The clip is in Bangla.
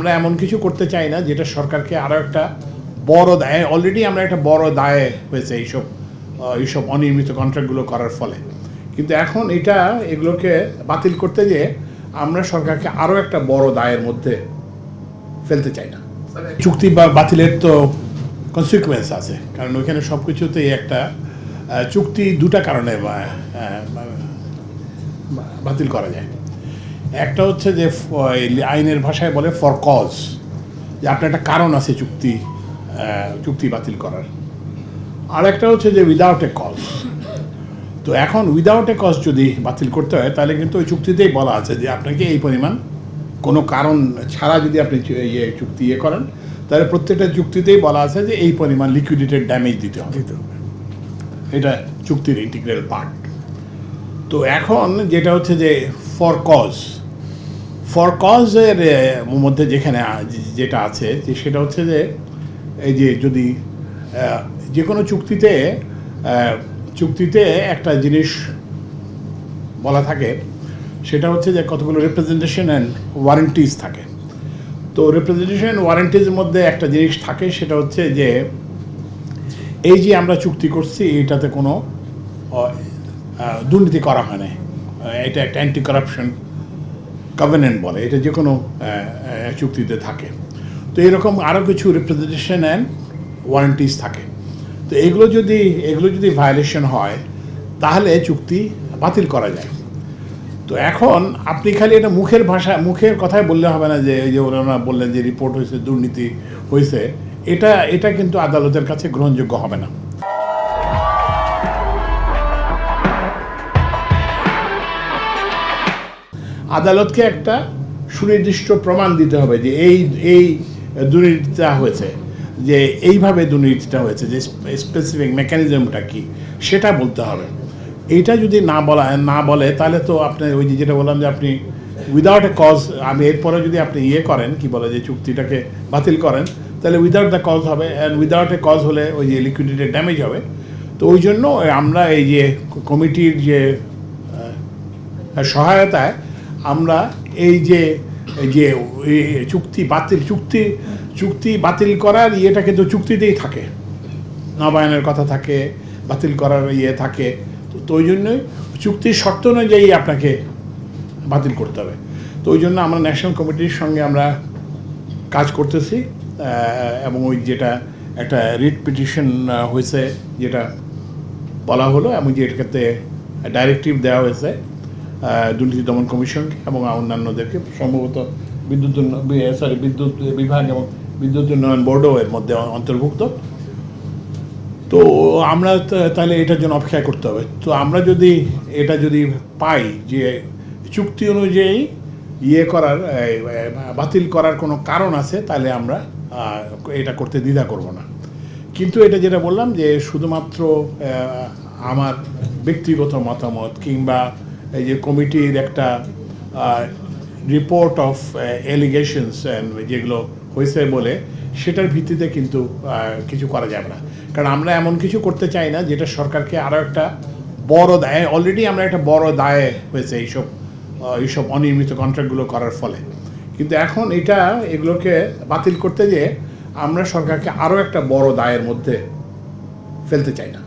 আমরা এমন কিছু করতে চাই না, যেটা সরকারকে আরও একটা বড় দায় অলরেডি আমরা একটা বড় দায়ে হয়েছে এইসব এইসব অনিয়মিত কন্ট্রাক্টগুলো করার ফলে। কিন্তু এখন এটা, এগুলোকে বাতিল করতে গিয়ে আমরা সরকারকে আরও একটা বড় দায়ের মধ্যে ফেলতে চাই না। চুক্তি বা বাতিলের তো কনসিকুয়েন্স আছে, কারণ ওইখানে সব কিছুতেই একটা চুক্তি দুটা কারণে বাতিল করা যায়। একটা হচ্ছে যে আইনের ভাষায় বলে ফর কজ যে আপনার একটা কারণ আছে চুক্তি চুক্তি বাতিল করার। আর একটা হচ্ছে যে উইদাউট এ কজ তো এখন উইদাউট এ কজ যদি বাতিল করতে হয় তাহলে কিন্তু ওই চুক্তিতেই বলা আছে যে আপনাকে এই পরিমাণ কোনো কারণ ছাড়া যদি আপনি ইয়ে চুক্তি ইয়ে করেন তাহলে প্রত্যেকটা চুক্তিতেই বলা আছে যে এই পরিমাণ লিকুইডিটেড ড্যামেজ দিতে হবে। দিতে হবে। এটা চুক্তির ইন্টিগ্রাল পার্ট তো এখন যেটা হচ্ছে যে ফর কজ ফর কজের মধ্যে যেখানে, যেটা আছে, যে সেটা হচ্ছে যে, এই যে যদি যে কোনো চুক্তিতে চুক্তিতে একটা জিনিস বলা থাকে, সেটা হচ্ছে যে কতগুলো রিপ্রেজেন্টেশন অ্যান্ড ওয়ারেন্টিজ থাকে। তো রিপ্রেজেন্টেশন ওয়ারেন্টিজের মধ্যে একটা জিনিস থাকে, সেটা হচ্ছে যে, এই যে আমরা চুক্তি করছি, এটাতে কোনো দুর্নীতি করা হয় না এটা একটা অ্যান্টি কারাপশন কভেনেন্ট বলে, এটা যে কোনো চুক্তিতে থাকে। তো এরকম আরও কিছু রিপ্রেজেন্টেশন অ্যান্ড ওয়ারেন্টিস থাকে। তো এগুলো যদি এগুলো যদি ভায়োলেশন হয়, তাহলে চুক্তি বাতিল করা যায়। তো এখন আপনি খালি এটা মুখের ভাষা, মুখের কথাই বললে হবে না যে, এই যে ওনারা বললেন যে রিপোর্ট হয়েছে, দুর্নীতি হয়েছে, এটা এটা কিন্তু আদালতের কাছে গ্রহণযোগ্য হবে না। আদালতকে একটা সুনির্দিষ্ট প্রমাণ দিতে হবে যে এই এই দুর্নীতিটা হয়েছে, যে এইভাবে দুর্নীতিটা হয়েছে, যে স্পেসিফিক মেকানিজমটা কি, সেটা বলতে হবে। এইটা যদি না বলা, না বলে, তাহলে তো আপনি ওই যে যেটা বললাম যে আপনি উইদাউট এ কজ আমি এরপরে যদি আপনি ইয়ে করেন, কি বলে যে চুক্তিটাকে বাতিল করেন, তাহলে উইদাউট দ্য কজ হবে অ্যান্ড উইদাউট এ কজ হলে ওই যে লিকুইডিটি ড্যামেজ হবে। তো ওই জন্য আমরা এই যে কমিটির যে সহায়তায় আমরা এই যে যে চুক্তি বাতিল, চুক্তি চুক্তি বাতিল করার ইয়েটা কিন্তু চুক্তিতেই থাকে। নবায়নের কথা থাকে, বাতিল করার ইয়ে থাকে। তো ওই জন্যই চুক্তির শর্ত অনুযায়ী আপনাকে বাতিল করতে হবে। তো ওই জন্য আমরা ন্যাশনাল কমিটির সঙ্গে আমরা কাজ করতেছি এবং ওই যেটা একটা রিট পিটিশন হয়েছে, যেটা বলা হলো, এবং যে ক্ষেত্রে ডাইরেক্টিভ দেওয়া হয়েছে দুর্নীতি দমন কমিশনকে এবং অন্যান্যদেরকে সম্ভবত বিদ্যুৎ সরি বিদ্যুৎ বিভাগ এবং বিদ্যুৎ উন্নয়ন বোর্ডও এর মধ্যে অন্তর্ভুক্ত। তো আমরা তাহলে এটার জন্য অপেক্ষা করতে হবে। তো আমরা যদি এটা যদি পাই যে চুক্তি অনুযায়ী ইয়ে করার বাতিল করার কোনো কারণ আছে, তাহলে আমরা এটা করতে দ্বিধা করব না। কিন্তু এটা যেটা বললাম যে শুধুমাত্র আমার ব্যক্তিগত মতামত কিংবা এই যে কমিটির একটা রিপোর্ট অফ এলিগেশনস যেগুলো হয়েছে বলে, সেটার ভিত্তিতে কিন্তু কিছু করা যাবে না। কারণ আমরা এমন কিছু করতে চাই না যেটা সরকারকে আরও একটা বড় দায় অলরেডি আমরা একটা বড় দায়ে হয়েছে এইসব এইসব অনিয়মিত কন্ট্রাক্টগুলো করার ফলে। কিন্তু এখন এটা, এগুলোকে বাতিল করতে গিয়ে আমরা সরকারকে আরও একটা বড় দায়ের মধ্যে ফেলতে চাই না।